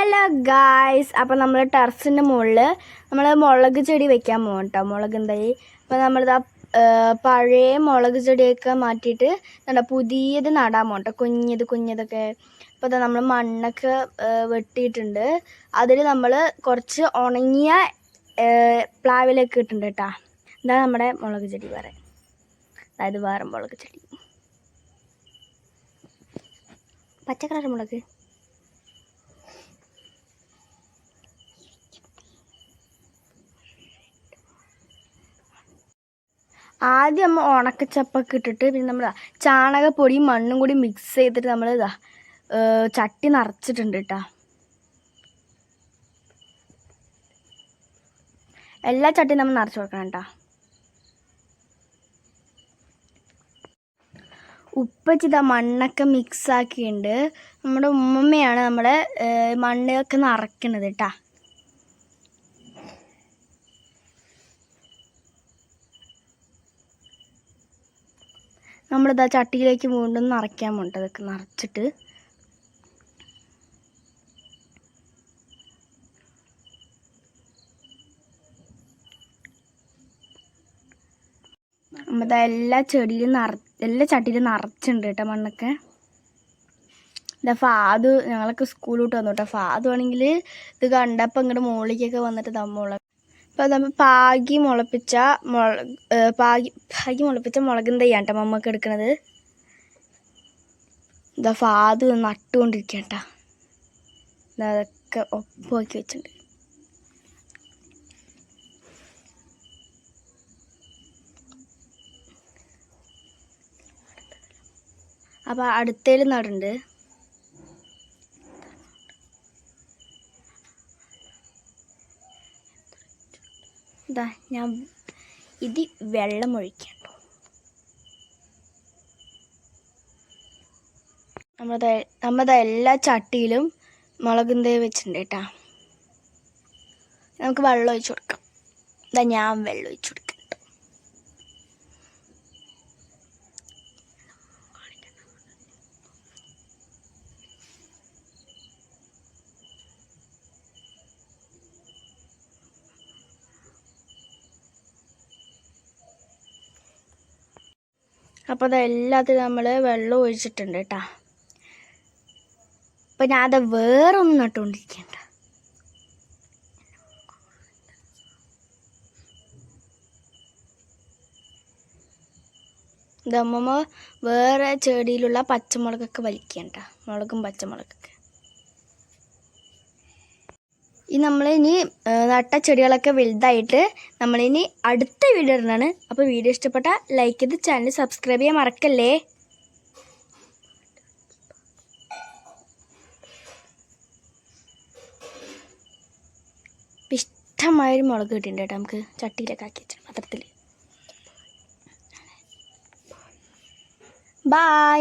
Hello guys അപ്പോൾ നമ്മൾ ടെറസിന്റെ മുകളിൽ നമ്മൾ മുളക് ചെടി വെക്കാൻ പോകും കേട്ടോ മുളക് എന്തായി അപ്പോൾ നമ്മളിത് പഴയ മുളക് ചെടിയൊക്കെ മാറ്റിയിട്ട് എന്താ പുതിയത് നടാൻ പോകും കേട്ടോ കുഞ്ഞത് കുഞ്ഞതൊക്കെ. അപ്പോൾ അതാ നമ്മൾ മണ്ണൊക്കെ വെട്ടിയിട്ടുണ്ട്. അതിൽ നമ്മൾ കുറച്ച് ഉണങ്ങിയ പ്ലാവിലൊക്കെ ഇട്ടുണ്ട് കേട്ടോ ഇതാ നമ്മുടെ മുളക് ചെടി വേറെ. അതായത് വേറെ മുളക് ചെടി. പച്ചക്കളർ മുളക്. ആദ്യം നമ്മൾ ഉണക്കച്ചപ്പൊക്കെ ഇട്ടിട്ട് പിന്നെ നമ്മൾ ചാണകപ്പൊടിയും മണ്ണും കൂടി മിക്സ് ചെയ്തിട്ട് നമ്മൾ ഇതാ ചട്ടി നിറച്ചിട്ടുണ്ട് കേട്ടോ എല്ലാ ചട്ടിയും നമ്മൾ നിറച്ച് കൊടുക്കണം കേട്ടോ ഉപ്പച്ചിത മണ്ണൊക്കെ മിക്സ് ആക്കിയിട്ടുണ്ട് നമ്മുടെ ഉമ്മമ്മയാണ് നമ്മുടെ മണ്ണൊക്കെ നിറയ്ക്കണത് കേട്ടാ നമ്മളിതാ ചട്ടിയിലേക്ക് വീണ്ടും നിറയ്ക്കാൻ പോണ്ട്. അതൊക്കെ നിറച്ചിട്ട്. നമ്മളിതാ എല്ലാ ചെടിയിലും നിറ എല്ലാ ചട്ടിയിലും നിറച്ചിട്ടുണ്ട് കേട്ടോ മണ്ണൊക്കെ. ഇതാ ഫാദ് ഞങ്ങളൊക്കെ സ്കൂളിലോട്ട് വന്നു കേട്ടോ. ഫാദ് ആണെങ്കിൽ ഇത് കണ്ടപ്പോൾ ഇങ്ങോട്ട് മുകളിലേക്കൊക്കെ വന്നിട്ട് തമ്മുള അപ്പോൾ നമ്മൾ പാകി മുളപ്പിച്ച മുളക് പാകി പാകി മുളപ്പിച്ച മുളകും കേട്ടോ മമ്മക്ക് എടുക്കണത്. ഇതാ ഫാദ് നട്ടുകൊണ്ടിരിക്കുക കേട്ടോ ഇതാ അതൊക്കെ ഒപ്പമാക്കി വെച്ചിട്ടുണ്ട്. അപ്പോൾ അടുത്തേൽ നടുണ്ട്. ഇതാ ഞാൻ ഇത് വെള്ളം ഒഴിക്കണ്ടോ നമ്മളത് നമ്മുടെ എല്ലാ ചട്ടിയിലും മുളകും തേ വെച്ചിട്ടുണ്ട് കേട്ടാ നമുക്ക് വെള്ളം ഒഴിച്ചു കൊടുക്കാം. ഇതാ ഞാൻ വെള്ളം ഒഴിച്ചു കൊടുക്കാം. അപ്പോൾ അത് എല്ലാത്തിനും നമ്മൾ വെള്ളം ഒഴിച്ചിട്ടുണ്ട് കേട്ടാ അപ്പം ഞാൻ അത് വേറൊന്നും നട്ടുകൊണ്ടിരിക്കണ്ട ഇതമ്മ വേറെ ചെടിയിലുള്ള പച്ചമുളകൊക്കെ വലിക്കണ്ട. മുളകും പച്ചമുളകൊക്കെ. ഈ നമ്മളിനി നട്ട ചെടികളൊക്കെ വലുതായിട്ട് നമ്മളിനി അടുത്ത വീഡിയോ ഇടുന്നതാണ് അപ്പോൾ വീഡിയോ ഇഷ്ടപ്പെട്ട ലൈക്ക് ചെയ്ത് ചാനൽ സബ്സ്ക്രൈബ് ചെയ്യാൻ മറക്കല്ലേ? ഇഷ്ടമായൊരു മുളക് കിട്ടിയിട്ടുണ്ട് കേട്ടോ നമുക്ക് ചട്ടിയിലൊക്കെ ആക്കി വെച്ചാൽ പാത്രത്തിൽ ബായ്